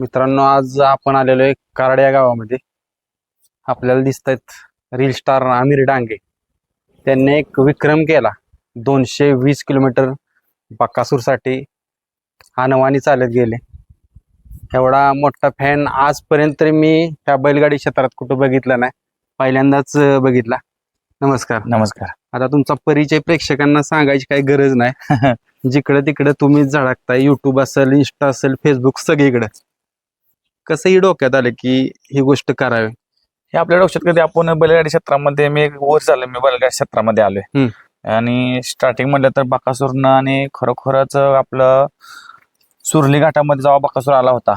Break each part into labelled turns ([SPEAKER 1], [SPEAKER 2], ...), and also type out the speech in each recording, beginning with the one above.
[SPEAKER 1] मित्रांनो आज आपण आलेलो आहे कराड या गावामध्ये. आपल्याला दिसत आहेत रील स्टार आमिर डांगे. त्यांनी एक विक्रम केला. दोनशे वीस किलोमीटर बकासूरसाठी अनवाणी चालत गेले. एवढा मोठा फॅन आजपर्यंत तरी मी ह्या बैलगाडी क्षेत्रात कुठं बघितलं नाही. पहिल्यांदाच बघितला. नमस्कार.
[SPEAKER 2] नमस्कार.
[SPEAKER 1] आता तुमचा परिचय प्रेक्षकांना सांगायची काही गरज नाही. जिकडे तिकडे तुम्ही झळकताय. युट्यूब असेल इंस्टा असेल फेसबुक सगळीकडे. कसंही डोक्यात आलं की ही गोष्ट करावी.
[SPEAKER 2] हे आपल्या डोक्यात कधी आपण बैलगाडी क्षेत्रामध्ये मी एक वर्ष झालं मी बैलगाडी क्षेत्रामध्ये आलोय. आणि स्टार्टिंग म्हणलं तर बकासूरनं आणि खरोखरच आपलं सुरली घाटामध्ये जेव्हा बकासूर आला होता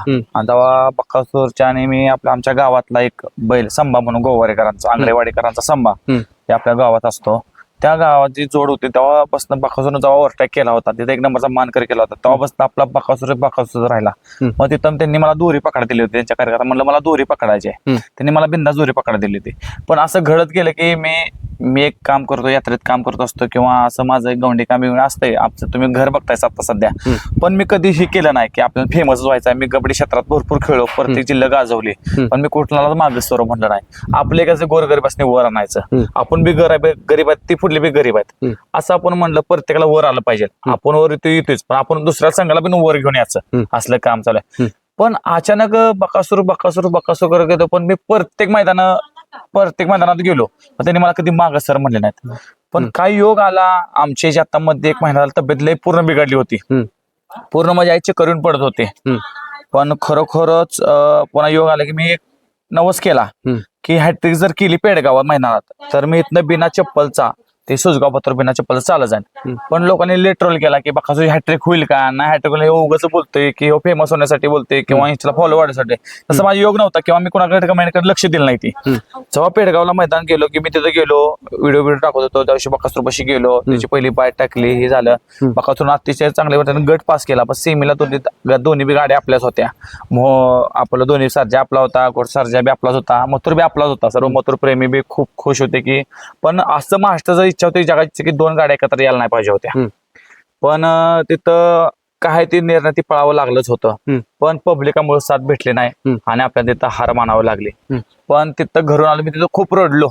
[SPEAKER 2] तेव्हा बकासूरच्या आणि मी आपल्या आमच्या गावातला एक बैल संभा म्हणून गोवारेकरांचा आंगरेवाडीकरांचा संभा. हे आपल्या गावात असतो. त्या गावाची जोड होती तेव्हापासून बकासूरनं जेव्हा ओव्हरटॅक केला होता तिथे एक नंबरचा मानकर केला होता तेव्हापासून आपला बकासूर बकासूर राहिला. मग तिथं त्यांनी मला दोरी पकडा दिली होती त्यांच्या कार्यक्रमात म्हणलं मला दोरी पकडायची आहे. त्यांनी मला बिंदास दोरी पकडा दिली होती पण असं घडत गेलं की मी मी एक काम करतो यात्रेत काम करत असतो किंवा असं माझं एक गवंडी काम असतंय. आमचं तुम्ही घर बघताय आता सध्या. पण मी कधीही केलं नाही की आपल्याला फेमस व्हायचं आहे मी कबड्डी क्षेत्रात भरपूर खेळलो प्रत्येक जिल्हा गाजवली. पण मी कुठला मागच सर म्हणलं नाही. आपले कसं गोरगरीबासने वर आणायचं. आपण बी गरीब गरीब आहेत ती पुढली बी गरीब आहेत. असं आपण म्हणलं प्रत्येकाला वर आलं पाहिजे. आपण वर येतो येतोच पण आपण दुसऱ्या संघाला पण वर घेऊन यायचं. असलं काम चालू आहे. पण अचानक बकासूर बकासूर बकासूर करत पण मी प्रत्येक मैदान प्रत्येक मैदानात गेलो पण त्यांनी मला कधी माग सर म्हणले नाहीत पण. काही योग आला आमच्या जे आता मध्ये एक महिना झाला तब्येत लई पूर्ण बिघडली होती. पूर्ण माझी आई चक्कर येऊन पडत होते. पण खरोखरच पुन्हा योग आला की मी एक नवस केला. की हॅट्रिक जर केली पेडगावात मैदानात तर मी इथनं बिना चप्पलचा ते सुजगाव पत्र बिना चप्पलचा चालत
[SPEAKER 1] हम्म.
[SPEAKER 2] पण लोकांनी लेट्रोल केला की बघा हॅट्रिक होईल का? नाही हॅट्रिक हे उगाच बोलतोय की हो फेमस होण्यासाठी बोलतोय किंवा इंस्टाला फॉलो वाढण्यासाठी. तसं माझा योग नव्हता किंवा मी कोणाकडे कमेंटकडे लक्ष दिलं नाही ती. जेव्हा पेडगावला मैदान गेलो की मी तिथे गेलो व्हिडिओ व्हिडिओ टाकत होतो त्या दिवशी बकासूर पशी गेलो त्याची पहिली बाय टाकली हे झालं. बकासूर अतिशय चांगल्या वाटतं गट पास केला पण सेमीला दोन्ही दोन्ही बी गाड्या आपल्याच होत्या. मग आपलं दोन्ही सर्जा आपला होता गोड सर्जा बी आपलाच होता मथुर बी आपलाच होता. सर्व मथुर प्रेमी बी खूप खुश होते की पण असं महाराष्ट्राचं इच्छा होती जगाची की दोन गाड्या एकत्र यायला नाही पाहिजे होत्या. पण तिथं काय ते निर्णय ती पळावं लागलंच होतं. पण पब्लिकामुळे साथ भेटली नाही. आणि आपल्याला तिथं हार मानावं लागली. पण तिथं घरून आलो मी तिथं खूप रडलो.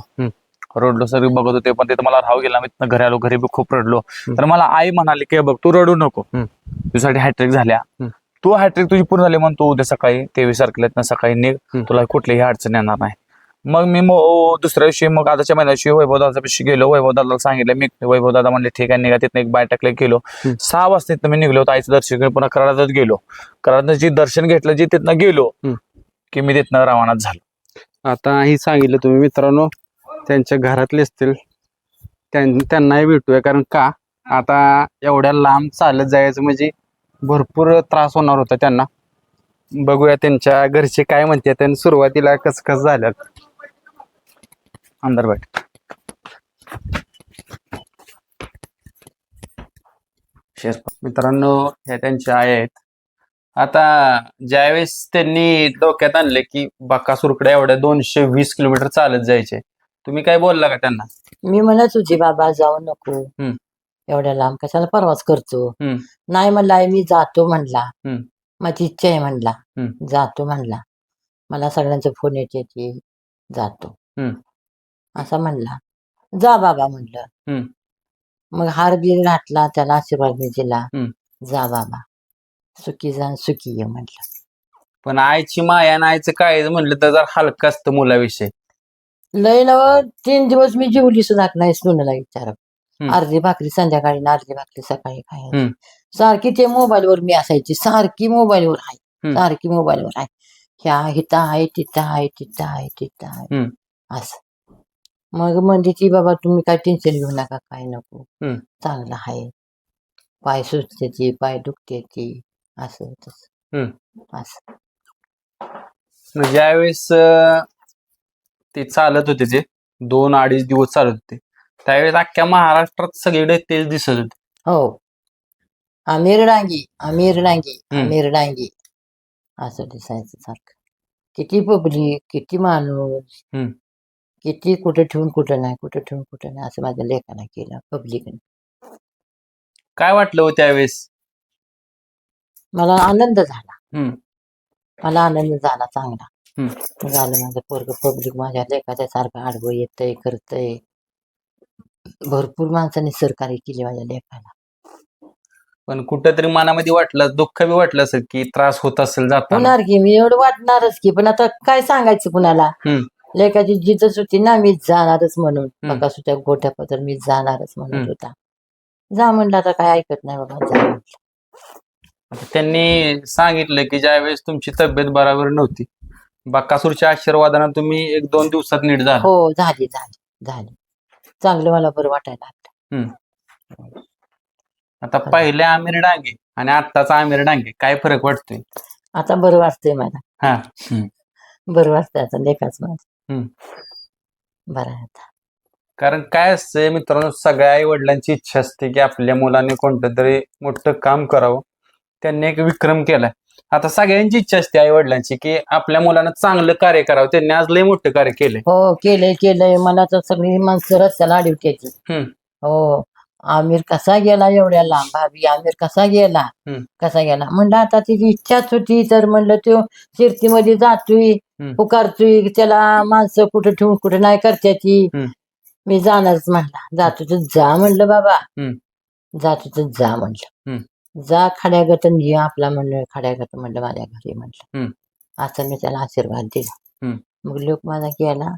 [SPEAKER 2] रडलो सगळी बघत होते पण तिथं मला राहू गेला मी तिथं घरी आलो घरी खूप रडलो तर मला आई म्हणाली की बघ तू रडू नको. तुझ्यासाठी हॅट्रिक झाल्या. तू हॅट्रिक तुझी पूर्ण झाली म्हणून तू उद्या सकाळी तेवीस तारखेला सकाळी निघ. तुला कुठलीही अडचण येणार नाही मग मी मग दुसऱ्या दिवशी मग आताच्या महिन्याशी वैभव दादा पिशी गेलो. वैभव दादाला सांगितलं मी वैभव दादा म्हणले ठीक आहे निघा तिथं एक बाय टाकले गेलो. सहा वाजता तिथं मी निघलो होतो आईचं दर्शन घेऊन पुन्हा कराडातच गेलो. कराडात जी दर्शन घेतलं जी तिथनं गेलो. की मी तिथनं रवानाच झालो.
[SPEAKER 1] आता ही सांगितलं तुम्ही मित्रांनो त्यांच्या घरातले असतील त्यां- त्यांनाही भेटूया कारण का? आता एवढ्या लांब चालत जायचं म्हणजे भरपूर त्रास होणार होता त्यांना. बघूया त्यांच्या घरचे काय म्हणतात आणि सुरुवातीला कस कस झालं.
[SPEAKER 2] अंदर बैठ शेष
[SPEAKER 1] मित्रांनो ह्या त्यांच्या आई आहेत आता ज्यावेळेस त्यांनी डोक्यात आणले की बकासूरकडे एवढ्या दोनशे वीस किलोमीटर चालत जायचे तुम्ही काय बोलला का त्यांना
[SPEAKER 3] मी म्हणत होती बाबा जाऊ नको
[SPEAKER 1] हम्म.
[SPEAKER 3] एवढ्या लांब कशाला प्रवास करतो
[SPEAKER 1] हम्म.
[SPEAKER 3] नाही म्हणला मी जातो म्हणला
[SPEAKER 1] हम्म.
[SPEAKER 3] माझी इच्छा आहे म्हणला
[SPEAKER 1] हम्म.
[SPEAKER 3] जातो म्हणला मला सगळ्यांचे फोन येते जातो
[SPEAKER 1] हम्म.
[SPEAKER 3] असा म्हणला जा बाबा म्हणलं. मग हार बीर घातला त्याला आशीर्वाद मी दिला. जा बाबा सुखी जा सुखी ये म्हटलं
[SPEAKER 1] पण आईची माया आणि आईचं काय म्हणलं तर जर हलकं असतं मुलाविषयी
[SPEAKER 3] लय नव तीन दिवस मी जेवली सुद्धा नाही सुनला विचार. अर्धी भाकरी संध्याकाळी आणि अर्धी भाकरी सकाळी
[SPEAKER 1] हम्म.
[SPEAKER 3] सारखी ते मोबाईलवर मी असायची सारखी मोबाईलवर आहे. सारखी मोबाईलवर आहे ह्या हिथं आहे तिथं आहे तिथं आहे तिथं आहे. असं मग म्हणजे ती बाबा तुम्ही काय टेन्शन घेऊ नका काय नको.
[SPEAKER 1] हम्म.
[SPEAKER 3] चांगलं आहे. पाय सुचते पाय दुखते असं तसं. असं.
[SPEAKER 1] मग ज्यावेळेस अं, ते चालत होते ते दोन अडीच दिवस चालत होते त्यावेळेस अख्ख्या महाराष्ट्रात सगळीकडे तेच दिसत होते.
[SPEAKER 3] हो. आमिर डांगी आमिर डांगी
[SPEAKER 1] हम्म.
[SPEAKER 3] आमिर डांगी. असं दिसायचं सारखं. किती पब्लिक किती माणूस.
[SPEAKER 1] हम्म.
[SPEAKER 3] किती कुठं ठेवून कुठं नाही कुठं ठेवून कुठं नाही असं माझ्या लेखानं केलं पब्लिकने
[SPEAKER 1] काय वाटलं हो त्यावेळेस?
[SPEAKER 3] मला आनंद झाला.
[SPEAKER 1] हम्म.
[SPEAKER 3] मला आनंद झाला चांगला. झालं माझं पोरग पब्लिक माझ्या लेखाच्या सारखं आडवं येतंय करतंय. भरपूर माणसांनी सहकार्य केले माझ्या लेखाला.
[SPEAKER 1] पण कुठंतरी मनामध्ये वाटलं दुःख बी वाटलं असेल की त्रास होत असेल जाताना.
[SPEAKER 3] होणार की मी एवढं वाटणारच की पण आता काय सांगायचं कुणाला?
[SPEAKER 1] हम्म.
[SPEAKER 3] लेखाची जिद्दच होती ना मी जाणारच म्हणून.
[SPEAKER 1] हम्म.
[SPEAKER 3] बघा सुद्धा गोठ्या पत्र मी जाणारच म्हणत
[SPEAKER 1] हम्म.
[SPEAKER 3] होता. जा म्हणलं आता काय ऐकत नाही बाबा जा.
[SPEAKER 1] त्यांनी सांगितलं की ज्यावेळेस तुमची तब्येत बरोबर नव्हती बकासूरच्या आशीर्वादानं तुम्ही एक दोन दिवसात नीट झाला.
[SPEAKER 3] हो झाली झाली झाली. चांगलं मला बरं वाटायला लागलं.
[SPEAKER 1] आता पहिले आमिर डांगे आणि आत्ताचा आमिर डांगे काय फरक वाटतोय?
[SPEAKER 3] आता बरं वाटतंय मला.
[SPEAKER 1] हा
[SPEAKER 3] बरं वाटतंय आता लेखाच माझं.
[SPEAKER 1] हम्म.
[SPEAKER 3] बरं आहे आता.
[SPEAKER 1] कारण काय असतंय मित्रांनो सगळ्या आई वडिलांची इच्छा असते की आपल्या मुलाने कोणतं तरी मोठं काम करावं. त्यांनी एक विक्रम केलाय. आता सगळ्यांची इच्छा असते आई वडिलांची की आपल्या मुलानं चांगलं कार्य करावं. त्यांनी आज लय मोठं कार्य केलंय.
[SPEAKER 3] हो केलंय केलंय. मला तर सगळी माणसं रस्त्याला त्याची
[SPEAKER 1] हम्म.
[SPEAKER 3] हो. आमिर कसा गेला एवढ्या लांब? भाभी आमिर कसा गेला?
[SPEAKER 1] हम्म.
[SPEAKER 3] कसा गेला? म्हणलं आता तिची इच्छाच होती. तर म्हणलं तो शिर्तीमध्ये जातोय. पुकारतोय त्याला माणसं कुठं ठेवून कुठं नाही करत्याची. मी जाणारच म्हणला. जातो तर जा म्हणलं बाबा. जातो तर जा म्हणलं. जा खड्यागत ये आपला म्हणलं खड्यागत म्हणलं माझ्या घरी म्हणलं. असं मी त्याला आशीर्वाद दिला. मग लोक माझा गेला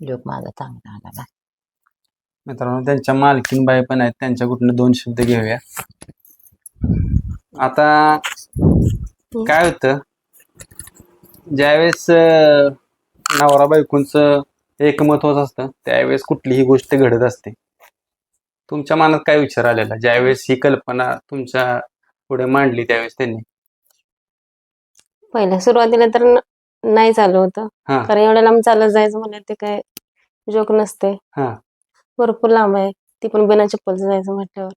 [SPEAKER 3] लोक माझा चांगला आला
[SPEAKER 1] मित्रांनो त्यांच्या मालकीन बाई पण आहेत. त्यांच्या कुठनं दोन शब्द घेऊया. आता काय होतं? ज्यावेळेस नवरा बायकोंचं एकमत होत असतं त्यावेळेस कुठलीही गोष्ट घडत असते. तुमच्या मनात काय विचार आलेला? ज्यावेळेस ही कल्पना तुमच्यापुढे मांडली त्यावेळेस त्यांनी?
[SPEAKER 4] पहिल्या सुरुवातीला तर नाही चालू होतं.
[SPEAKER 1] हा.
[SPEAKER 4] कारण एवढ्या लांब चालत जायचं म्हणजे ते काय जोक नसते.
[SPEAKER 1] हा.
[SPEAKER 4] भरपूर लांब आहे. ती पण बिना चप्पलचं जायचं म्हटल्यावर.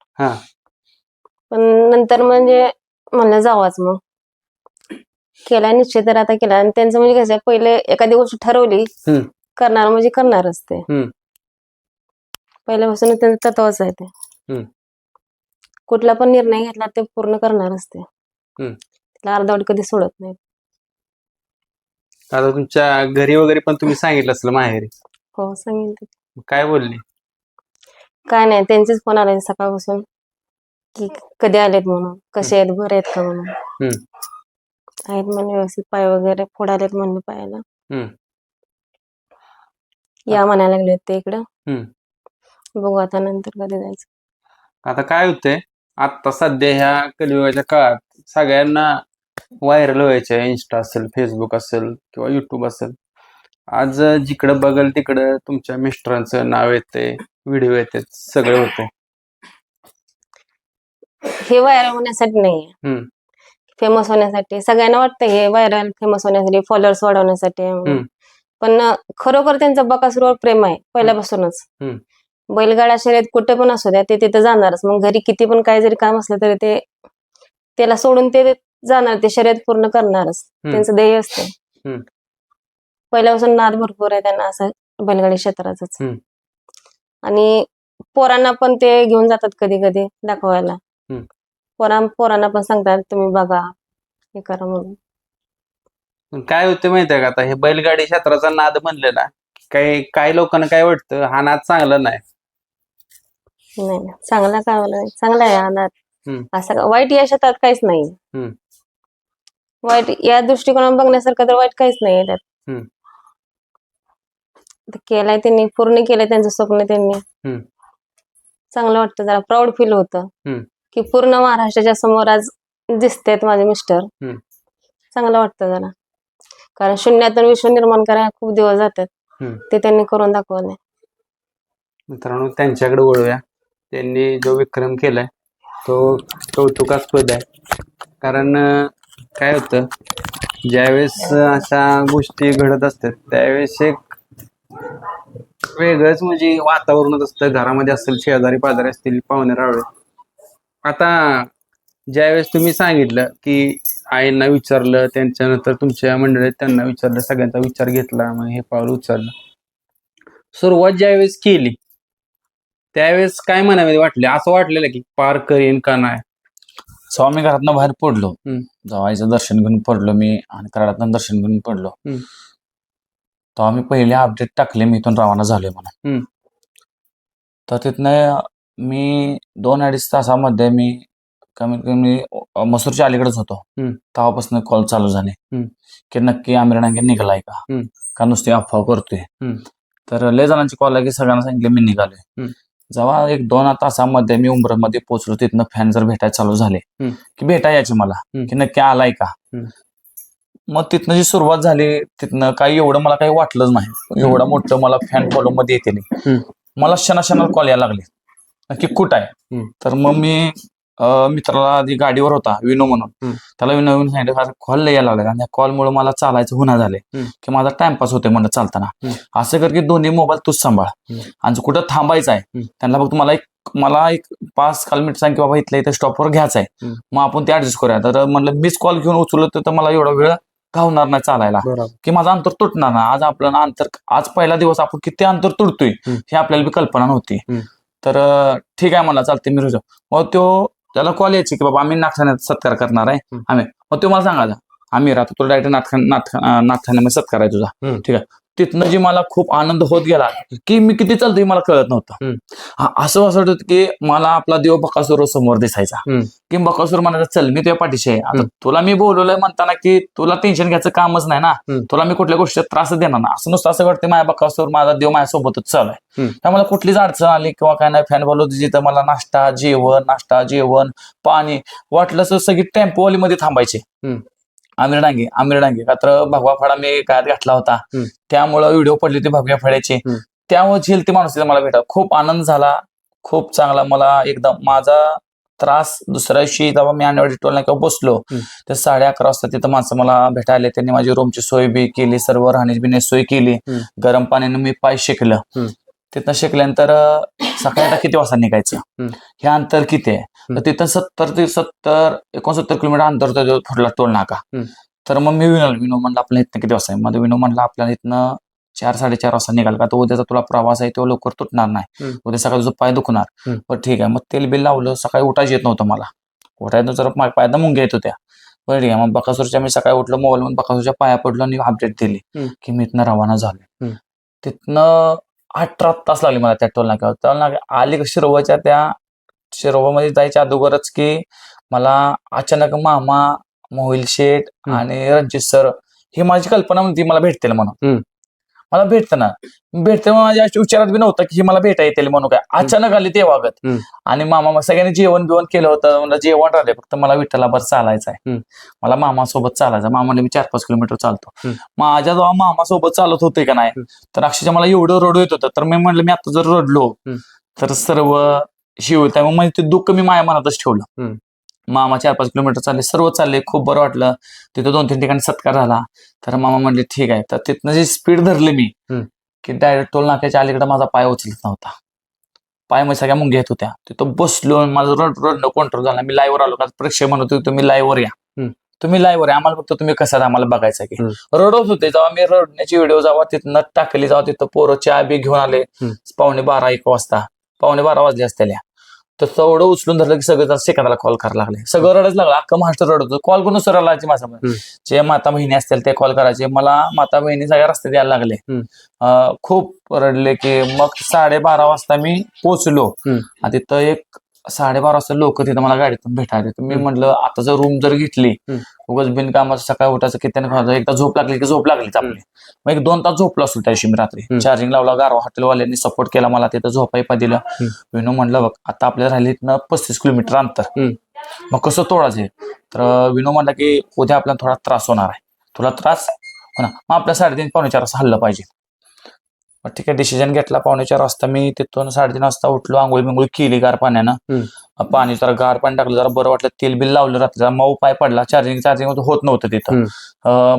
[SPEAKER 4] पण नंतर म्हणजे म्हणलं जावाच मग. केला निश्चय तर आता केला आणि त्यांचं म्हणजे कसं पहिले एखादी गोष्ट ठरवली
[SPEAKER 1] हम्म.
[SPEAKER 4] करणार म्हणजे करणारच ते
[SPEAKER 1] हम्म.
[SPEAKER 4] पहिल्यापासून त्यांचं तत्वच आहे ते. कुठला पण निर्णय घेतला ते पूर्ण करणारच ते
[SPEAKER 1] हम्म.
[SPEAKER 4] त्याला अर्धवट कधी सोडत नाही
[SPEAKER 1] आता तुमच्या घरी वगैरे पण तुम्ही सांगितलं असेल माहेरी
[SPEAKER 4] हो सांगितलं
[SPEAKER 1] काय बोलली
[SPEAKER 4] काय नाही त्यांचेच फोन आले सकाळपासून की कधी आलेत म्हणून कसे आहेत बरे आहेत का म्हणून
[SPEAKER 1] हम्म.
[SPEAKER 4] आहेत म्हणे व्यवस्थित पाय वगैरे फोडालेत म्हणले पायाला
[SPEAKER 1] हम्म.
[SPEAKER 4] या म्हणायला लागलेत ते इकडं
[SPEAKER 1] हम्म.
[SPEAKER 4] बघू आता नंतर कधी जायचं
[SPEAKER 1] आता काय होतंय आता सध्या ह्या कलियुगाच्या काळात सगळ्यांना व्हायरल व्हायचे इन्स्टा असेल फेसबुक असेल किंवा युट्यूब असेल आज जिकडं बघल तिकडं तुमच्या मिस्टरांचं नाव येते व्हिडिओ येते सगळं होतंय
[SPEAKER 4] हे व्हायरल होण्यासाठी नाहीये
[SPEAKER 1] हम्म.
[SPEAKER 4] फेमस होण्यासाठी सगळ्यांना वाटतं हे व्हायरल फेमस होण्यासाठी फॉलोअर्स वाढवण्यासाठी. पण खरोखर त्यांचं बकासुरावर प्रेम आहे पहिल्यापासूनच. बैलगाडा शर्यत कुठे पण असू द्या ते तिथे जाणारच मग घरी किती पण काय जरी काम असलं तरी ते त्याला सोडून ते जाणार ते शर्यत पूर्ण करणारच. त्यांचं ध्येय असते. पहिल्यापासून नाद भरपूर आहे त्यांना असं बैलगाडी क्षेत्राचाच
[SPEAKER 1] हम्म.
[SPEAKER 4] आणि पोरांना पण ते घेऊन जातात कधी कधी दाखवायला. पोरां पोरांना पण सांगतात तुम्ही बघा हे करा म्हणून
[SPEAKER 1] पण काय होतं माहितीये का आता हे बैलगाडी क्षेत्राचा नाद म्हणलेला काही काही लोकांना काय वाटतं हा नाद चांगला नाही
[SPEAKER 4] नाही नाही. चांगला काय नाही. चांगला आहे अनाथ
[SPEAKER 1] हम्म.
[SPEAKER 4] असं का- वाईट या शेतात काहीच नाही. वाईट या दृष्टिकोनातून बघण्यासारखं तर वाईट काहीच नाही त्यात
[SPEAKER 1] हम्म.
[SPEAKER 4] ते केलंय त्यांनी पूर्ण केलंय त्यांचं स्वप्न त्यांनी
[SPEAKER 1] हम्म.
[SPEAKER 4] चांगलं वाटतं जरा प्राऊड फील होतं
[SPEAKER 1] हम्म.
[SPEAKER 4] की पूर्ण महाराष्ट्राच्या समोर आज दिसतेत माझे मिस्टर.
[SPEAKER 1] हम्म.
[SPEAKER 4] चांगलं वाटतं जरा. कारण शून्यातून विश्व निर्माण करायला खूप दिवस जातात.
[SPEAKER 1] हम्म.
[SPEAKER 4] ते त्यांनी करून दाखवलंय.
[SPEAKER 1] मित्रांनो त्यांच्याकडे वळूया. त्यांनी जो विक्रम केलाय तो कौतुकास्पद आहे. कारण अं, काय होतं ज्यावेळेस अशा गोष्टी घडत असतात त्यावेळेस एक वेगळंच म्हणजे वातावरणच असतं. घरामध्ये असेल शेजारी पाजारी असतील पाहुणे रावळे आता ज्यावेळेस तुम्ही सांगितलं की आईंना विचारलं त्यांच्यानंतर तुमच्या मंडळीत त्यांना विचारलं सगळ्यांचा विचार घेतला मग हे पाऊल उचललं सुरुवात ज्यावेळेस केली त्यावेळेस काय मनामध्ये वाटले असं वाटलेलं की पार करीन का नाही
[SPEAKER 2] जेव्हा मी घरातनं बाहेर पडलो
[SPEAKER 1] हम्म.
[SPEAKER 2] आईचं दर्शन घेऊन पडलो मी आणि कराडातनं दर्शन घेऊन पडलो
[SPEAKER 1] हम्म.
[SPEAKER 2] तेव्हा मी पहिले अपडेट टाकले मी इथून रवाना झालोय म्हणून
[SPEAKER 1] हम्म.
[SPEAKER 2] तर तिथनं मी दोन अडीच तासामध्ये मी कमीत कमी मसूरच्या अलीकडेच होतो
[SPEAKER 1] हम्म.
[SPEAKER 2] तेव्हापासून कॉल चालू झाले
[SPEAKER 1] हम्म.
[SPEAKER 2] की नक्की आमिर डांगे निघालाय का
[SPEAKER 1] हम्म.
[SPEAKER 2] का नुसती अफवा करतोय
[SPEAKER 1] हम्म.
[SPEAKER 2] तर लय जणांची कॉल आली की सगळ्यांना सांगितले मी निघालोय
[SPEAKER 1] हम्म.
[SPEAKER 2] जेव्हा एक दोन तासामध्ये मी उमरमध्ये पोहोचलो तिथनं फॅन जर भेटायला चालू झाले
[SPEAKER 1] हम्म.
[SPEAKER 2] की भेटा यायची मला
[SPEAKER 1] हम्म.
[SPEAKER 2] की नक्की आलाय का
[SPEAKER 1] हम्म.
[SPEAKER 2] मग तिथनं जी सुरुवात झाली तिथनं काही एवढं मला काही वाटलंच नाही एवढं मोठं मला फॅन फॉलो मध्ये येते
[SPEAKER 1] हम्म.
[SPEAKER 2] मला क्षणा क्षणाला कॉल यायला लागले नक्की कुठं आहे
[SPEAKER 1] हम्म.
[SPEAKER 2] तर मग मी अं, मित्राला आधी गाडीवर होता विनो म्हणून
[SPEAKER 1] हम्म.
[SPEAKER 2] त्याला विनो विनो सांगितलं कॉल यायला लागला आणि त्या कॉलमुळे मला चालायचं गुन्हा झाले
[SPEAKER 1] हम्म.
[SPEAKER 2] की माझा टाइमपास होते म्हणलं चालताना
[SPEAKER 1] हम्म.
[SPEAKER 2] असं कर की दोन्ही मोबाईल तूच सांभाळ
[SPEAKER 1] हम्म.
[SPEAKER 2] आणि कुठं थांबायचं आहे
[SPEAKER 1] हम्म.
[SPEAKER 2] त्यांना फक्त मला एक मला एक पाच काल मिनिट सांग की बाबा इथल्या इथं स्टॉपवर घ्यायचं आहे
[SPEAKER 1] हम्म.
[SPEAKER 2] मग आपण ते ऍडजस्ट करूया तर म्हणलं मीच कॉल घेऊन उचलत तर मला एवढा वेळ घावणार नाही चालायला
[SPEAKER 1] बरोबर
[SPEAKER 2] की माझं अंतर तुटणार ना आज आपलं अंतर आज पहिला दिवस आपण किती अंतर तुटतोय
[SPEAKER 1] हम्म.
[SPEAKER 2] हे आपल्याला बी कल्पना नव्हती
[SPEAKER 1] हम्म.
[SPEAKER 2] तर ठीक आहे मला चालते मी रुजो. मग तो त्याला कॉल यायची की बाबा आम्ही नाथखान्यात सत्कार करणार आहे. आम्ही. मग तो मला सांगायचा आम्ही राहतो तुला डायरेक्ट नाथखान नाथ नाथखान्यामध्ये सत्कार आहे तुझा. ठीक आहे. तिथनं जी मला खूप आनंद होत गेला की मी किती चालतोय मला कळत नव्हतं. हा, असं असं वाटत की मला आपला देव बकासूर समोर दिसायचा. की बकासूर म्हणायचा चल मी तुझ्या पाठीशी आहे आता. तुला मी बोलवलंय म्हणताना की तुला टेन्शन घ्यायचं कामच नाही ना. तुला मी कुठल्या गोष्टीत त्रास देणार ना असं नुसतं असं वाटतं माझ्या बकासूर माझा देव माझ्यासोबतच चालू आहे. त्यामुळे कुठलीच अडचण आली किंवा काय नाही फॅन बोलवत जिथं मला नाश्ता जेवण नाश्ता जेवण पाणी वाटलं सगळी टेम्पोवाली मध्ये थांबायचे. आमिर डांगे आमिर डांगे भगवा फळा मी गायत घातला होता. त्यामुळं व्हिडिओ पडले होते भगव्या
[SPEAKER 1] हम्म.
[SPEAKER 2] त्यामुळे झेल ते माणूस तिथं मला भेटा खूप आनंद झाला खूप चांगला मला एकदम माझा त्रास दुसऱ्या दिवशी जेव्हा मी आणेवाडी टोल नाक्यावर बसलो. तर साडे अकरा वाजता तिथं माणसं मला भेटायला. त्यांनी माझी रूमची सोय बी केली सर्व राहण्याची बी सोय केली. गरम पाण्याने मी पाय शेकलं. तिथनं शेकल्यानंतर सकाळी आता किती वाजता निघायचं. हे अंतर किती आहे. तर तिथं सत्तर ते सत्तर एकोणसत्तर किलोमीटर अंतर तो फुटला टोल नाका. तर मग मी विनो विनो म्हणलं आपल्या इथनं किती वाजता आहे मध्ये विनो म्हणलं आपल्याला इथनं चार साडेचार वाजता निघाल का तर उद्याचा तुला प्रवास आहे तो लवकर तुटणार नाही. उद्या सकाळी तुझं पाय दुखणार. बरं ठीक आहे मग तेल बिल लावलं सकाळी उठायचं येत नव्हतं मला उठायचं जरा पायदा मुंग्या येत होत्या बरं ठीक आहे मग बकासूरच्या मी सकाळी उठलो मोबाईल मध्ये बकासूरच्या पाया पडलो आणि अपडेट दिली. की मी इथनं रवाना
[SPEAKER 1] हम्म.
[SPEAKER 2] तिथनं अठरा तास लागले मला त्या टोल नाक्यावर टोल नाक्या आली शिरोबाच्या त्या शिरोबामध्ये जायच्या अगोदरच की मला अचानक मामा मोहिल शेठ. आणि रणजित सर ही माझी कल्पना होती मला भेटतील म्हणून. मला भेटतं ना भेटते मग माझ्या विचारात बी नव्हतं की ही मला भेटा येतील म्हणून काय अचानक आली ते वागत
[SPEAKER 1] हम्म.
[SPEAKER 2] आणि मामा मग सगळ्यांनी जेवण बिवण केलं होतं मला जेवण राहिले फक्त मला विठ्ठलाभर चालायचं आहे
[SPEAKER 1] हम्म.
[SPEAKER 2] मला मामासोबत चालायचं मामाने मी चार पाच किलोमीटर चालतो
[SPEAKER 1] हम्म.
[SPEAKER 2] माझ्या जेव्हा मामासोबत चालत होते का नाही. तर अक्षरशः मला एवढं रडू येत होतं तर मी म्हणलं मी आता जर रडलो
[SPEAKER 1] हम्म.
[SPEAKER 2] तर सर्व शिव त्यामुळे म्हणजे ते दुःख मी माझ्या मनातच ठेवलं
[SPEAKER 1] हम्म.
[SPEAKER 2] मामा चार पाच किलोमीटर चालले सर्व चालले खूप बरं वाटलं. तिथं दोन तीन ठिकाणी सत्कार झाला. तर मामा म्हणले ठीक आहे. तर तिथनं जी स्पीड धरली मी. की डायरेक्ट टोल नाक्याच्या अलीकडे माझा पाय उचलत नव्हता. पाय मग सगळ्या मुंग्या येत होत्या. तिथं बसलो माझं रड रडणं कंट्रोल झालं. मी लाईव्हवर आलो. का प्रेक्षक म्हणत होते तुम्ही लाईव्हवर या. तुम्ही लाईव्हवर या. आम्हाला फक्त तुम्ही कसं आम्हाला बघायचं की. रडत होते. जेव्हा मी रडण्याची व्हिडिओ जेव्हा तिथनं टाकली जेव्हा तिथं पोरं चहा बी घेऊन आले. पावणे बारा एक वाजता. पावणे बारा वाजले असतेल्या. तर तेवढं उचलून धरलं की सगळं सेकंदाला कॉल करायला लागले. सगळं रडच लागलं. अख्खं महाराष्ट्र रडत होतं. कॉल करून सर लागायचे माझ्या. जे माता बहिणी असतील ते कॉल करायचे. मला माता बहिणी सगळ्या रस्त्यात यायला लागले. खूप रडले की मग साडेबारा वाजता मी पोचलो. आणि तिथं एक साडेबारा वाजता लोक तिथं मला गाडीतून भेटायले तर मी. म्हटलं आता जर रूम जर घेतली. उगाच बिनकामाचं सकाळी उठायचं किती एकदा झोप लागली की झोप लागलीच आपली. मग एक दोन तास झोपलो असतो त्या दिवशी मी रात्री. चार्जिंग लावला गारवा हॉटेलवाल्यांनी सपोर्ट केला मला तिथं झोपाई पण दिलं. विनू म्हणलं बघ आता आपल्याला राहिले इथनं पस्तीस किलोमीटर अंतर. मग कसं तोडायचं तर विनू म्हणला की उद्या आपल्याला थोडा त्रास होणार आहे. तुला त्रास? हो ना. मग आपल्या साडेतीन पावणे चार वाजता हल्लं पाहिजे. मग ठीक आहे डिसिजन घेतला पावणे चार वाजता मी तिथून साडेतीन वाजता उठलो आंघोळी बिंगोळी केली गार पाण्यानं. पाणी जरा गार पाणी टाकलं जरा बरं वाटलं तेल बिल लावलं रात्री. जरा मऊ पाय पडला चार्जिंग चार्जिंग होत नव्हतं तिथं.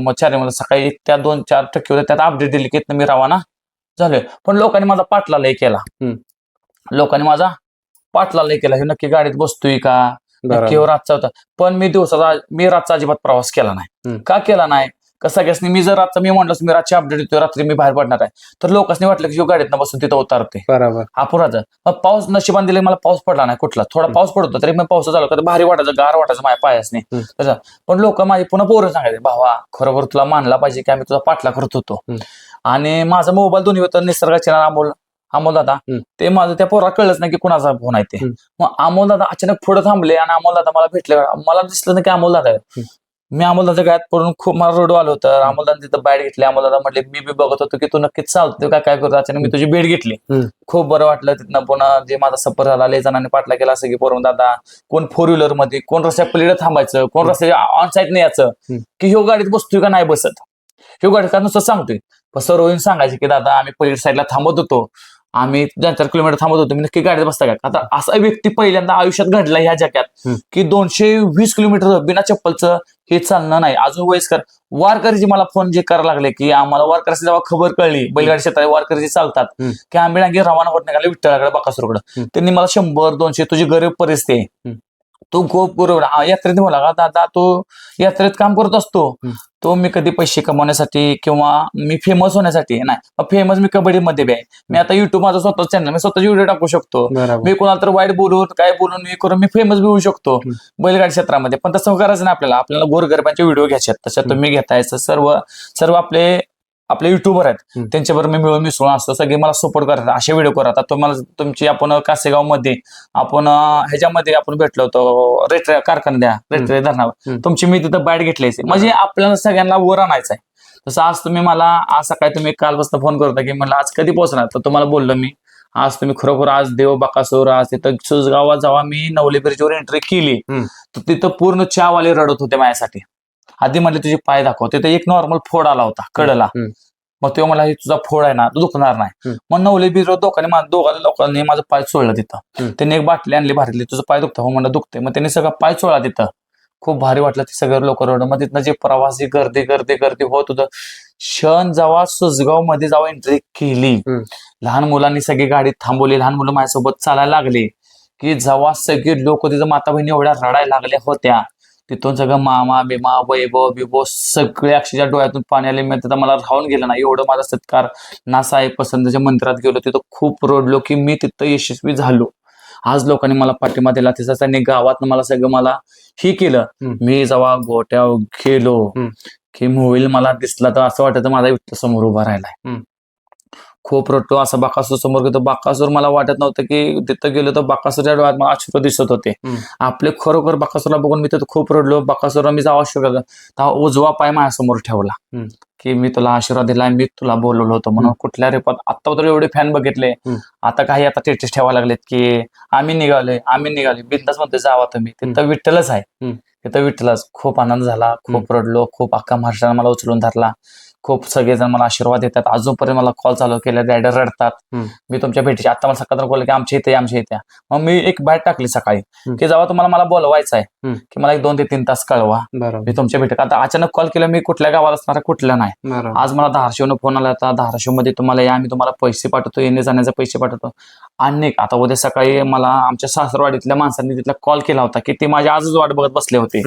[SPEAKER 2] मग चार्जिंगमध्ये सकाळी एक त्या दोन चार टक्के होते त्यात अपडेट दिली की मी रवाना झालोय. पण लोकांनी माझा पाटला लय केला. लोकांनी माझा पाटला लय केला. हे नक्की गाडीत बसतोय का? नक्की हो रातचा होता. पण मी दिवसाचा मी रातचा अजिबात प्रवास केला नाही. का केला नाही? कसं सगळ्यासनी मी जर आता मी म्हणलं मी रातची अपडेट देतोय रात्री मी बाहेर पडणार आहे. तर लोकांनी वाटलं की ह्यो गाडीतनं बसून तिथं उतारते
[SPEAKER 1] बरोबर.
[SPEAKER 2] अपुराचं. मग पाऊस नशिबान दिले मला पाऊस पडला नाही कुठला. थोडा पाऊस पडतो तरी मग पाऊस झाला का भारी वाटायचं गार वाटायचं माझ्या पायासने. तसं. पण लोक माझे पुन्हा पोरं सांगायचे भावा खरोखर तुला मानला पाहिजे की आम्ही तुझा पाठला करत होतो. आणि माझा मोबाईल दोन्ही होता निसर्गाचे नाव अमोल अमोल दादा. ते माझं त्या पोरा कळलंच नाही की कुणाचा फोन आहे ते. मग अमोल दादा अचानक पुढे थांबले आणि अमोल दादा मला भेटले. मला दिसलं नाही की अमोल दादा मी अमोल दादा गायत पडून खूप मला रडू आलो होतं. अमोल दादा तिथं बॅट घेतली. अमोल दादा म्हटले मी बी बघत होतो की तू नक्कीच चालतो का? काय करतो अचानक मी तुझी भेट घेतली. खूप बरं वाटलं तिथनं. पुन्हा जे माझा सफर झाला लय जणांनी पाठला केला असं की पोरम दादा कोण फोर व्हीलरमध्ये कोण रस्त्या पलीकडे थांबायचं कोण रस्त्या ऑन साईड नाही याचं
[SPEAKER 1] हम्म.
[SPEAKER 2] की ह्यो गाडीत बसतोय का नाही बसत? ह्यो गाडीत का नुसतं सांगतोय? पण सर्व सांगायचे की दादा आम्ही पलीकडे साईडला थांबत होतो. आम्ही दोन चार किलोमीटर थांबत होतो मी नक्की गाडीत बसता का आता असा व्यक्ती पहिल्यांदा आयुष्यात घडला ह्या जगात. की दोनशे वीस किलोमीटर बिना चप्पलचं हे चालणं नाही अजून वयस्कर वारकरीचे मला फोन जे करायला लागले की आम्हाला वारकऱ्याची जेव्हा खबर कळली बैलगाडी क्षेत्रात वारकरी चालतात. की आम्ही डांगे रवाना होत नाही विठ्ठलाकडे बाकासूरकडे. त्यांनी मला शंभर दोनशे तुझी गरीब परिस्थिती. तू खूप बरोबर यात्रेत मला का दादा तो यात्रेत काम करत असतो. तो मी कधी पैसे कमवण्यासाठी किंवा मी फेमस होण्यासाठी नाही फेमस मी कबड्डीमध्ये बी आहे. मी आता युट्यूब माझा स्वतःच चॅनल मी स्वतःची व्हिडिओ टाकू शकतो. मी कोणाला तर वाईट बोलून काय बोलून हे करून मी फेमस बी होऊ शकतो. बैलगाडी क्षेत्रामध्ये. पण तसं करायचं नाही आपल्याला. आपल्याला गोरगरबांचे व्हिडिओ घ्यायचे तसं तुम्ही घेताय. सर्व सर्व आपले आपले युट्यूबर आहेत. त्यांच्याबरोबर मी मिळून मिसळून असतो. सगळे मला सपोर्ट करतात. असे व्हिडिओ करतात. तुम्हाला तुमची आपण कासेगावमध्ये आपण ह्याच्यामध्ये आपण भेटलो होतो. रेट्रे कारखान्या रेट्रे धरणावर. तुमची मी तिथं बॅट घेतली म्हणजे आपल्याला सगळ्यांना वर आणायचं आहे. तसं आज तुम्ही मला आज सकाळी तुम्ही कालपासून फोन करता की मला आज कधी पोहोचणार? तर तुम्हाला बोललो मी. आज तुम्ही खरोखर आज देव बाकासूर आज तिथं सुसगावात जेव्हा मी नवले ब्रिजवर एंट्री केली. तर तिथं पूर्ण चहावाले रडत होते माझ्यासाठी. आधी म्हटले तुझे पाय दाखव तिथे एक नॉर्मल फोड आला होता कडला. मग तेव्हा मला हे तुझा फोड आहे ना तो दुखणार नाही. मग नवले ब्रिजवर दोघांनी मा- दोघा लोकांनी माझं पाय चोळलं तिथं. त्यांनी एक बाटली आणली भारीतली तुझं पाय दुखतं हो म्हणलं दुखते मग त्यांनी सगळं पाय चोळा तिथं खूप भारी वाटलं ते सगळं लोक रडत मग तिथनं जे प्रवासी गर्दी गर्दी गर्दी होत होतं क्षण जेव्हा सुसगावमध्ये जेव्हा एंट्री केली. लहान मुलांनी सगळी गाडी थांबवली लहान मुलं माझ्यासोबत चालायला लागली की जेव्हा सगळे लोक तिथं माता बहिणी एवढ्या रडायला लागल्या होत्या तिथून सगळं मामा बिमा वैभव बिबो सगळे अक्षरशः डोळ्यातून पाणी आले. मी तिथं मला राहून गेलं नाही. एवढं माझा सत्कार नासाहेब पसंतच्या मंदिरात गेलो. तिथं खूप रडलो की मी तिथं यशस्वी झालो. आज लोकांनी मला पाठिंबा दिला. तिथं त्यांनी गावात मला सगळं मला ही केलं. मी जेव्हा गोट्या गेलो. की मोबाईल मला दिसला तर असं वाटायचं माझा समोर उभा राहिलाय. खूप रडतो. असं बाकासूर समोर गेलो बाकासूर मला वाटत नव्हतं की तिथं गेलो तर बाकासूरच्या डोळ्यात मला अश्रू दिसत होते. आपले खरोखर बाकासूरला बघून मी तिथं खूप रडलो. बाकासूरला मी जेव्हा अश्रू केलं तेव्हा उजवा पाय माझ्यासमोर ठेवला. की मी तुला आशीर्वाद दिला मी तुला बोलवलं होतं म्हणून. कुठल्या रेपात आता तर एवढे फॅन बघितले. आता काही आता टेटेस ठेवायला लागलेत की आम्ही निघालोय आम्ही निघालोय. बिंदासमध्ये जावा तुम्ही. तिथं विठ्ठलच आहे. तिथं विठ्ठलच खूप आनंद झाला खूप रडलो खूप अख्खा महाराष्ट्राने मला उचलून धरला. खूप सगळेजण मला आशीर्वाद देतात. अजूनपर्यंत मला कॉल चालू केले रायडर रडतात. मी तुमच्या भेटीची आता मला सकाळ कॉल की आमच्या इथे आमच्या इथे. मग मी एक बॅट टाकली सकाळी. की जेव्हा तुम्हाला मला बोलवायचं आहे. की मला एक दोन ते तीन तास कळवा. मी तुमच्या भेटी आता अचानक कॉल केला मी कुठल्या गावाला असणार कुठल्या नाही. आज मला धाराशिवनं फोन आला होता. धाराशिवमध्ये तुम्हाला या मी तुम्हाला पैसे पाठवतो येणे जाण्याचे पैसे पाठवतो. अनेक आता उद्या सकाळी मला आमच्या सासरवाडीतल्या माणसांनी तिथला कॉल केला होता की ते माझ्या आजच वाट बघत बसले होते.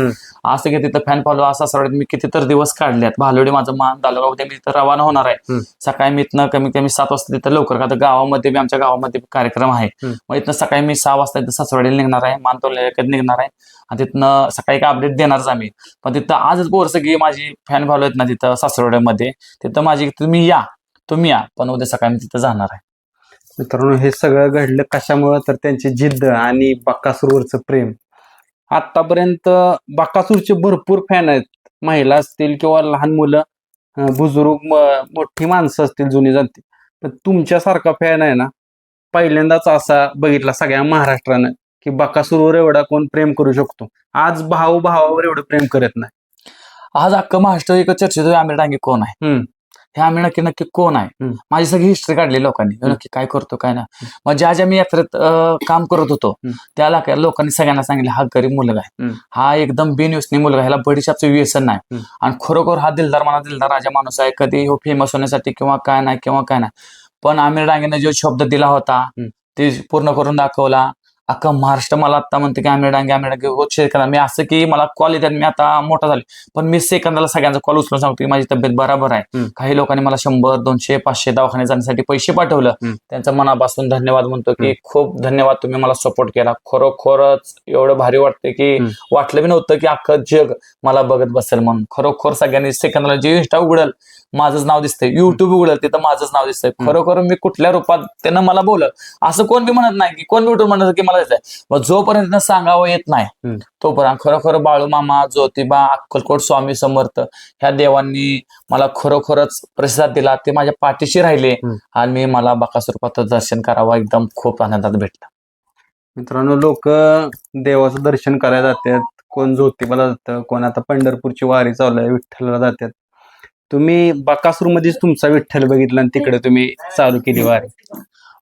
[SPEAKER 2] आज ते तिथं फॅन फॉलो सासरवाडीत मी किती तर दिवस काढलेत. भालोडी माझं मान दालोगा उद्या मी तिथं रवाना होणार आहे. सकाळी मी इथनं कमीत कमी सात वाजता तिथं लवकर का गावामध्ये मी आमच्या गावामध्ये कार्यक्रम आहे. मग इथनं सकाळी मी सहा वाजता इथं सासरवाडीला निघणार आहे. मानतोल्याकडे निघणार आहे. आणि तिथनं सकाळी एक अपडेट देणारच आम्ही. पण तिथं आजच पोर सगळी माझी फॅन फॉलो आहेत ना तिथं सासरवाड्यामध्ये. तिथं माझी तुम्ही या. तुम्ही या. पण उद्या सकाळी मी तिथं जाणार आहे.
[SPEAKER 1] मित्रांनो हे सगळं घडलं कशामुळं? तर त्यांची जिद्द आणि बक्कासूरवरचं प्रेम. आतापर्यंत बक्कासूरचे भरपूर फॅन आहेत. महिला असतील किंवा लहान मुलं बुजुर्ग मोठी माणसं असतील जुनी जाणती पण तुमच्यासारखा फॅन आहे ना पहिल्यांदाच असा बघितला सगळ्या महाराष्ट्रानं की बकासूरवर एवढा कोण प्रेम करू शकतो. आज भाऊ भावावर एवढं प्रेम करत नाही.
[SPEAKER 2] आज अख्खं महाराष्ट्र एक चर्चेत आमिर डांगे कोण आहे. हे आमिर नक्की नक्की कोण आहे. माझी सगळी हिस्ट्री काढली लोकांनी नक्की काय करतो काय ना मग ज्या ज्या मी यात्रेत काम करत होतो
[SPEAKER 1] हम्म.
[SPEAKER 2] त्या ला- लोकांनी सगळ्यांना सांगितलं हा गरीब मुलगा आहे. हा एकदम बिनव्यसनी मुलगा ह्याला बडीशापचं व्यसन नाही. आणि खरोखर हा दिलदार मला दिलदार राजा माणूस आहे कधी हो फेमस होण्यासाठी किंवा काय नाही किंवा काय नाही पण आमिर डांगेने जो शब्द दिला होता. ते पूर्ण करून दाखवला अख्खा महाराष्ट्र मला आता म्हणते की आम्ही डांगे आम्ही डांगे करा मी असं की मला कॉल येतात मी आता मोठा झाले पण मी सेकंदाला सगळ्यांचा कॉल उचलून सांगतो की माझी तब्येत बरोबर आहे. काही लोकांनी मला शंभर दोनशे पाचशे दवाखान्यात जाण्यासाठी पैसे पाठवलं. त्यांचा मनापासून धन्यवाद म्हणतो की. खूप धन्यवाद तुम्ही मला सपोर्ट केला खरोखरच एवढं भारी वाटतं की. वाटलं बी नव्हतं की अख्खं जग मला बघत बसेल म्हणून खरोखर सगळ्यांनी सेकंदाला जे इंस्टा उघडल माझंच नाव दिसतंय युट्यूब उघडल तिथं माझंच नाव दिसतंय. खरोखर मी कुठल्या रूपात त्यानं मला बोललं असं कोण बी म्हणत नाही की कोण बी उठून म्हणत की मला दिसतंय मग जोपर्यंत सांगावं येत नाही. तोपर्यंत खरोखर बाळू मामा ज्योतिबा अक्कलकोट स्वामी समर्थ ह्या देवांनी मला खरोखरच प्रतिसाद दिला. ते माझ्या पाठीशी राहिले. आणि मी मला बाकास्वरूपात दर्शन करावं. एकदम खूप आनंदात भेटला.
[SPEAKER 1] मित्रांनो लोक देवाचं दर्शन करायला जातात. कोण ज्योतिबाला जातं कोण आता पंढरपूरची वारी चालू आहे विठ्ठलला जातात. तुम्ही बकासूर मध्येच तुमचा विठ्ठल बघितला आणि तिकडे तुम्ही चालू केली वारी.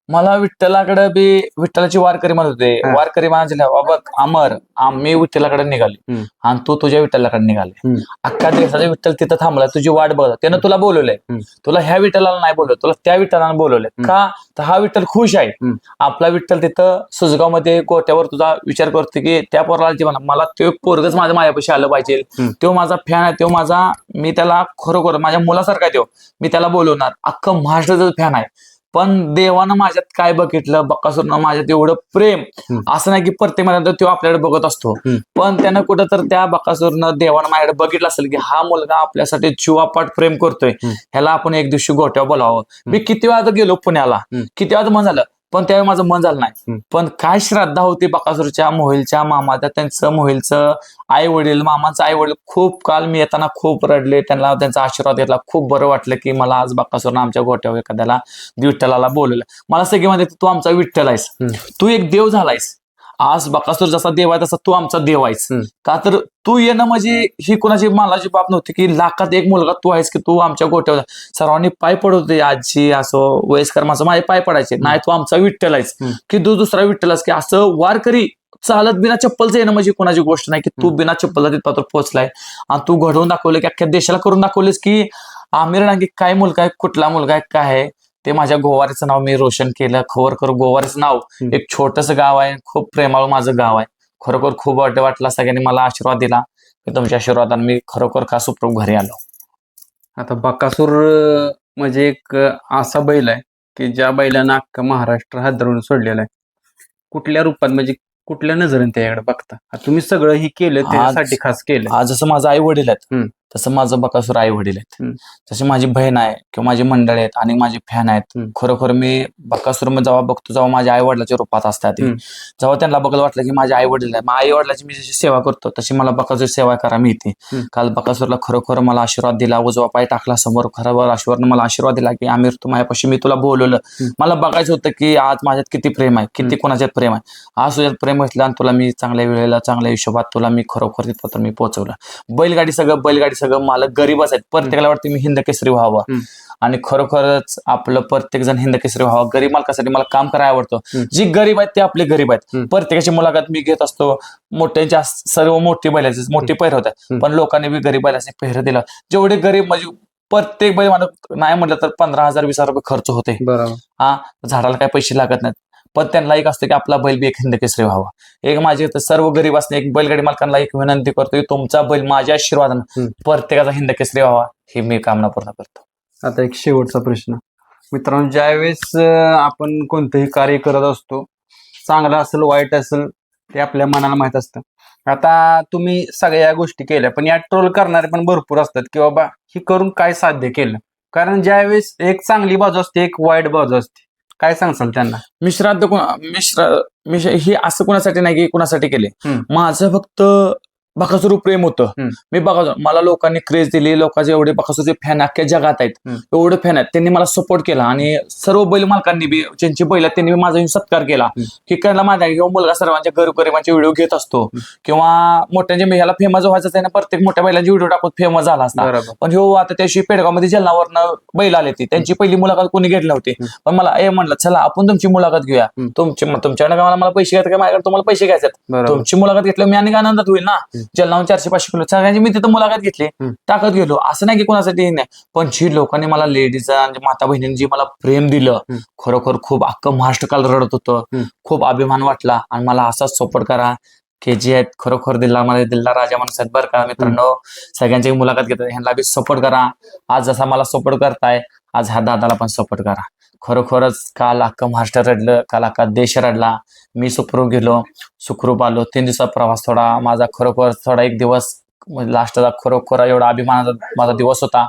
[SPEAKER 2] मला विठ्ठलाकडे बी विठ्ठलाची वारकरी म्हणत होते.
[SPEAKER 1] हा.
[SPEAKER 2] वारकरी म्हणाले बघ अमर आम्ही विठ्ठलाकडे निघाले.
[SPEAKER 1] हम्म.
[SPEAKER 2] आणि तू तुझ्या विठ्ठलाकडे निघाले.
[SPEAKER 1] हम्म.
[SPEAKER 2] अख्खा देशाचा विठ्ठल तिथं थांबला. तुझी वाट बघ त्यानं तुला बोलवलंय.
[SPEAKER 1] हम्म.
[SPEAKER 2] तुला ह्या विठ्ठलाला नाही बोलवलं. तुला त्या विठ्ठलाला बोलवलंय.
[SPEAKER 1] हम्म.
[SPEAKER 2] का? तर हा विठ्ठल खुश आहे.
[SPEAKER 1] हम्म.
[SPEAKER 2] आपला विठ्ठल तिथं सुजगावमध्ये गोट्यावर तुझा विचार करतो की त्या पोराला जीवन मला तो पोरगच माझ्या मायापाशी आलं पाहिजे.
[SPEAKER 1] हम्म.
[SPEAKER 2] तो माझा फॅन आहे. तो माझा मी त्याला खरोखर माझ्या मुलासारखा आहे तो. मी त्याला बोलवणार. अख्खं महाराष्ट्राचं फॅन आहे. पण देवानं माझ्यात काय बघितलं बक्कासूरनं माझ्यात एवढं प्रेम. असं नाही की प्रत्येक महिन्यात तो आपल्याकडे बघत असतो. पण त्यानं कुठं तर त्या बक्कासूरनं देवानं माझ्याकडे बघितलं असेल की हा मुलगा आपल्यासाठी जीवापाट प्रेम करतोय. ह्याला आपण एक दिवशी गोट्यावर बोलावं मी किती वेळा गेलो पुण्याला. किती वेळा मन झालं पण त्यावेळी माझं मन झालं नाही. पण काय श्रद्धा होती बकासूरच्या मोहिलच्या मामाच्या त्यांचं मोहिलचं आई वडील मामाचं आई वडील खूप काल मी येताना खूप रडले. त्यांना त्यांचा आशीर्वाद घेतला. खूप बरं वाटलं की मला आज बकासूरनं आमच्या गोट्यावर एखाद्याला विठ्ठलाला बोलवलं. मला सगळे म्हणते तू आमचा विठ्ठल आहेस. तू एक देव झालायस. आज बकासूर जसा देव आहे तसा तू आमचा देव आहेस. का तर तू येणं म्हणजे ही कोणाची मालाची बाब नव्हती की लाखात एक मुलगा तू आहेस की तू आमच्या गोट्यावर सर्वांनी पाय पडत होते आजी असं वयस्कर माणसं माझे पाय पडायचे. नाही तू आमचा विठ्ठल आहेस. की तू दुसरा विठ्ठल आहेस की असं वारकरी चालत बिना चप्पलचं येणं म्हणजे कोणाची गोष्ट नाही की तू बिना चप्पलचा तिथपात्र पोहोचलाय. आणि तू घडवून दाखवलं की अख्ख्या देशाला करून दाखवलेस की आमिर डांगे काय मुलगा आहे कुठला मुलगा आहे काय आहे? ते माझ्या गोवारीचं नाव मी रोशन केलं. खरोखर गोवारीचं नाव. एक छोटस गाव आहे. खूप प्रेमाळू माझं गाव आहे. खरोखर खूप वाटतं वाटला. सगळ्यांनी मला आशीर्वाद दिला. की तुमच्या आशीर्वादाने मी खरोखर का सुप्रभ घरी आलो.
[SPEAKER 1] आता बकासूर म्हणजे एक असा बैल आहे की ज्या बैलानं अख्खा महाराष्ट्र हादरवून सोडलेला आहे. कुठल्या रूपात म्हणजे कुठल्या नजरेने त्याच्याकडे बघता? तुम्ही सगळं ही केलं त्यासाठी खास केलं.
[SPEAKER 2] आज जसं माझं आई वडील आहेत. तसं माझं बकासूर आई वडील आहेत
[SPEAKER 1] हम्म.
[SPEAKER 2] तशी माझी बहीण आहे किंवा माझी मंडळी आहेत आणि माझी फॅन आहेत
[SPEAKER 1] हम्म.
[SPEAKER 2] खरोखर मी बकासूरमध्ये जेव्हा बघतो जेव्हा माझ्या आई वडिलाच्या रूपात असतात ते.
[SPEAKER 1] हम्म.
[SPEAKER 2] जेव्हा त्यांना बघायला वाटलं की माझे आई वडील आहे आई वडिलाची मी जशी सेवा करतो तशी मला बकासूर सेवा करा मिळते
[SPEAKER 1] हम्म.
[SPEAKER 2] काल बकासूरला खरोखर मला आशीर्वाद दिला उजवा पाय टाकला समोर खरोखर आशीर्वादनं मला आशीर्वाद दिला की आमिर तू माझ्यापाशी मी तुला बोलवलं
[SPEAKER 1] हम्म.
[SPEAKER 2] मला बघायचं होतं की आज माझ्यात किती प्रेम आहे किती
[SPEAKER 1] हम्म.
[SPEAKER 2] कोणाच्यात प्रेम आहे आज तुझ्यात प्रेम असलं आणि तुला मी चांगल्या वेळेला चांगल्या हिशोबात तुला मी खरोखर तिथं मी पोहोचवलं बैलगाडी सगळं बैलगाडी सगळं मालक गरीबच आहेत. प्रत्येकाला वाटतं मी हिंद केसरी व्हावं. आणि खरोखरच आपलं प्रत्येक जण हिंद केसरी व्हावं. गरीब मालकासाठी मला काम करायला आवडतं. जी गरीब आहेत ते आपले गरीब आहेत. प्रत्येकाची मुलाखत मी घेत असतो. मोठ्यांच्या सर्व मोठी बैलाची मोठी पैर होतात
[SPEAKER 1] हम्म.
[SPEAKER 2] पण लोकांनी बी गरीब बैलाचे पैर दिला. जेवढे गरीब म्हणजे प्रत्येक बैल मला नाही म्हटलं तर पंधरा हजार वीस हजार रुपये खर्च होते
[SPEAKER 1] बरोबर.
[SPEAKER 2] हा? झाडाला काही पैसे लागत नाहीत. पण त्यांना एक असतं की आपला बैल बी एक हिंद केसरी व्हावा. एक माझे सर्व गरीब असणे एक बैलगाडी मालकांना एक विनंती करतो की तुमचा बैल माझ्या आशीर्वादानं. प्रत्येकाचा हिंद केसरी व्हावा ही मी कामना पूर्ण करतो.
[SPEAKER 1] आता एक शेवटचा प्रश्न. मित्रांनो ज्यावेळेस आपण कोणतंही कार्य करत असतो चांगलं असेल वाईट असेल ते आपल्या मनाला माहीत असतं. आता तुम्ही सगळ्या गोष्टी केल्या पण या ट्रोल करणारे पण भरपूर असतात की बाबा ही करून काय साध्य केलं? कारण ज्यावेळेस एक चांगली बाजू असते एक वाईट बाजू असते. काय सांगसाल त्यांना
[SPEAKER 2] मिश्र मिश्र ही असं कोणासाठी नाही की कोणासाठी केले
[SPEAKER 1] हम्म.
[SPEAKER 2] माझं फक्त बकासूर प्रेम होतं. मी बघा मला लोकांनी क्रेज दिली लोकांचे एवढे बकासूरचे फॅन अख्ख्या जगात आहेत. एवढे फॅन आहेत. त्यांनी मला सपोर्ट केला आणि सर्व बैल मालकांनी बी ज्यांची बैल आहेत त्यांनी माझा सत्कार केला. की त्यांना माझा किंवा मुलगा सर्वांच्या गरीबांचे व्हिडिओ घेत असतो. किंवा मोठ्यांच्या ह्याला फेमस व्हायचं त्याने प्रत्येक मोठ्या बैलांचे व्हिडिओ टाकून फेमस झाला असता. पण हो आता त्याशी पेडगावमध्ये जलनावरनं बैल आले ती. त्यांची पहिली मुलाखत कोणी घेतली नव्हती.
[SPEAKER 1] हम्म.
[SPEAKER 2] पण मला ए म्हणलं चला आपण तुमची मुलाखत घेऊया.
[SPEAKER 1] हम्म.
[SPEAKER 2] तुमची तुमच्याकडे मला पैसे घ्यायचे का? माझ्याकडे तुम्हाला पैसे घ्यायचे तुमची मुलाखत घेतल्यावर मी आणि आनंदात होईल ना. जलनावून चारशे पाचशे किलो. सगळ्यांची मी तिथं मुलाखत घेतली. टाकत गेलो. असं नाही की कोणासाठी नाही. पण जी लोकांनी मला लेडीज माता बहिणींनी जी मला प्रेम दिलं. खरोखर खूप अख्खं महाराष्ट्र काल रडत होतं. खूप अभिमान वाटला. आणि मला असाच सपोर्ट करा. के जी आहेत खरोखर दिल्ला मला दिल्ला राजा माणूस आहेत बरं का मित्रांनो. सगळ्यांची मुलाखत घेतात ह्यांना बी सपोर्ट करा. आज जसा मला सपोर्ट करताय आज ह्या दादाला पण सपोर्ट करा. खरोखरच काल अख्खं महाराष्ट्र रडलं काल अख्खा देश रडला. मी सुखरूप गेलो सुखरूप आलो. तीन दिवसाचा प्रवास थोडा माझा खरोखर थोडा एक दिवस लास्टचा खरोखर एवढा अभिमानाचा माझा दिवस होता.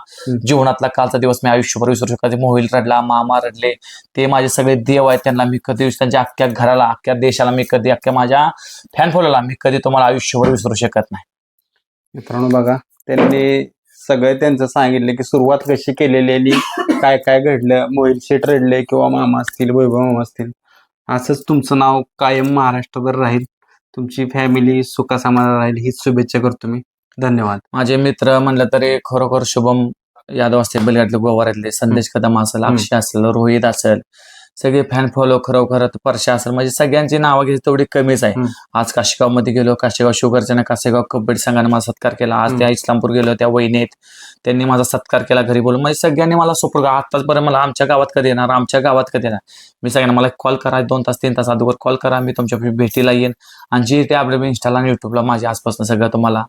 [SPEAKER 2] जीवनातला कालचा दिवस मी आयुष्यभर विसरू शकतो मोहिल रडला मामा रडले. ते माझे सगळे देव आहेत त्यांना मी कधी त्यांच्या अख्ख्या घराला अख्ख्या देशाला मी कधी अख्ख्या माझ्या फॅन फॉलोला मी कधी तुम्हाला आयुष्यभर विसरू शकत नाही.
[SPEAKER 1] मित्रांनो बघा त्यांनी सगळं त्यांचं सांगितलं की सुरुवात कशी केलेली काय काय घडलं मोहिल शेठ रडले किंवा मामा असतील वैभव मामा असतील. असंच तुमचं नाव कायम महाराष्ट्रभर राहील. तुमची फॅमिली सुखासमाधान राहील हीच शुभेच्छा करतो मी. धन्यवाद.
[SPEAKER 2] माझे मित्र म्हणलं तरी खरोखर शुभम यादव असतील बलिघाटले गोवाऱ्यातले संदेश कदम असेल. अक्षय असेल रोहित असेल सगळे फॅन फॉलो खरोखर परशा असेल म्हणजे सगळ्यांची नावं घ्यायची तेवढी कमीच आहे. आज काशेगावमध्ये गेलो काशेगाव शुगरच्या काशेगाव कबड्डी संघाने माझा सत्कार केला. आज. त्या इस्लामपूर गेलो त्या वहिनीत त्यांनी माझा सत्कार केला घरी बोलून. म्हणजे सगळ्यांनी मला सपोर्ट आताचपर्यंत मला आमच्या गावात कधी येणार? आमच्या गावात कधी येणार? मी सगळ्यांना मला कॉल करा. दोन तास तीन तास अगोदर कॉल करा. मी तुमच्या भेटीला येईन. आणि जे ते आपल्या इंस्टाला आणि युट्यूबला माझ्या आसपासून सगळं तुम्हाला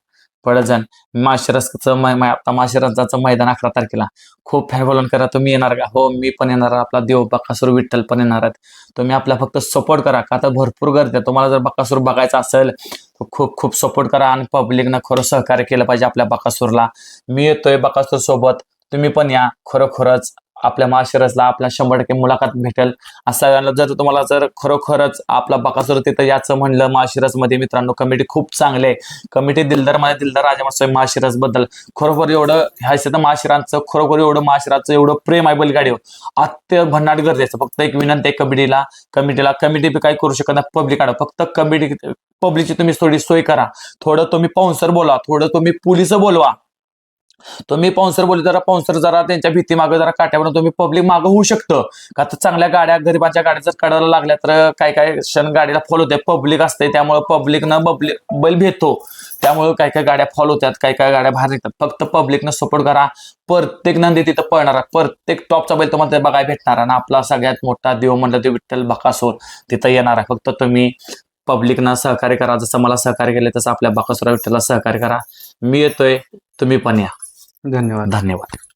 [SPEAKER 2] पडत जाण माशिरसचं आता माशिरसाचं मैदान अकरा तारखेला. खूप फॅन बोलून करा तुम्ही येणार का? हो मी पण येणार आपला देव बकासूर विठ्ठल पण येणार आहेत. तुम्ही आपला फक्त सपोर्ट करा. का आता भरपूर गर्दी आहे. तुम्हाला जर बकासूर बघायचं असेल तर खूप खूप सपोर्ट करा आणि पब्लिकनं खरं सहकार्य केलं पाहिजे आपल्या बकासूरला. मी येतोय बकासूर सोबत. तुम्ही पण या. खरोखरच आपल्या माशिरसला आपल्या शंभर टक्के मुलाखत भेटेल. असं जर तुम्हाला जर खरोखरच आपला बकासूर तिथं याचं म्हणलं माशिरसमध्ये मित्रांनो कमिटी खूप चांगली आहे. कमिटी दिलदारमध्ये दिलदार राजा म्हणतोय माशिरसबद्दल खरोखर एवढं ह्याचं तर माशिरांचं खरोखर एवढं माशिराचं एवढं प्रेम आहे बैलगाडीवर. अत्य भन्नाट गरजेचं. फक्त एक विनंती आहे कमिटीला कमिटीला कमिटी काय करू शकत नाही पब्लिक फक्त कमिटी पब्लिकची तुम्ही थोडी सोय करा. थोडं तुम्ही पाऊन्सर बोला थोडं तुम्ही पोलीस बोलवा. तुम्ही पाऊन्सर बोलले जरा पाऊन्सर जरा त्यांच्या भीती मागे जरा काट्यावर तुम्ही पब्लिक मागं होऊ शकतं. का तर चांगल्या गाड्या गरिबांच्या गाड्या जर काढायला लागल्या तर काय काय क्षण गाडीला फॉलो होते. पब्लिक असते त्यामुळे पब्लिकनं बबली बैल भेटतो. त्यामुळे काय काय गाड्या फॉलो होतात काय काय गाड्या बाहेर निघतात. फक्त पब्लिकनं सपोर्ट करा. प्रत्येक नंदी तिथं पळणार प्रत्येक टॉपचा बैल तुम्हाला ते बघायला भेटणार ना आणि आपला सगळ्यात मोठा देव म्हणलं ते विठ्ठल बकासूर तिथं येणार आहे. फक्त तुम्ही पब्लिकना सहकार्य करा. जसं मला सहकार्य केलं तसं आपल्या बाकासुरा विठ्ठलला सहकार्य करा. मी येतोय. तुम्ही पण या.
[SPEAKER 1] धन्यवाद.
[SPEAKER 2] धन्यवाद.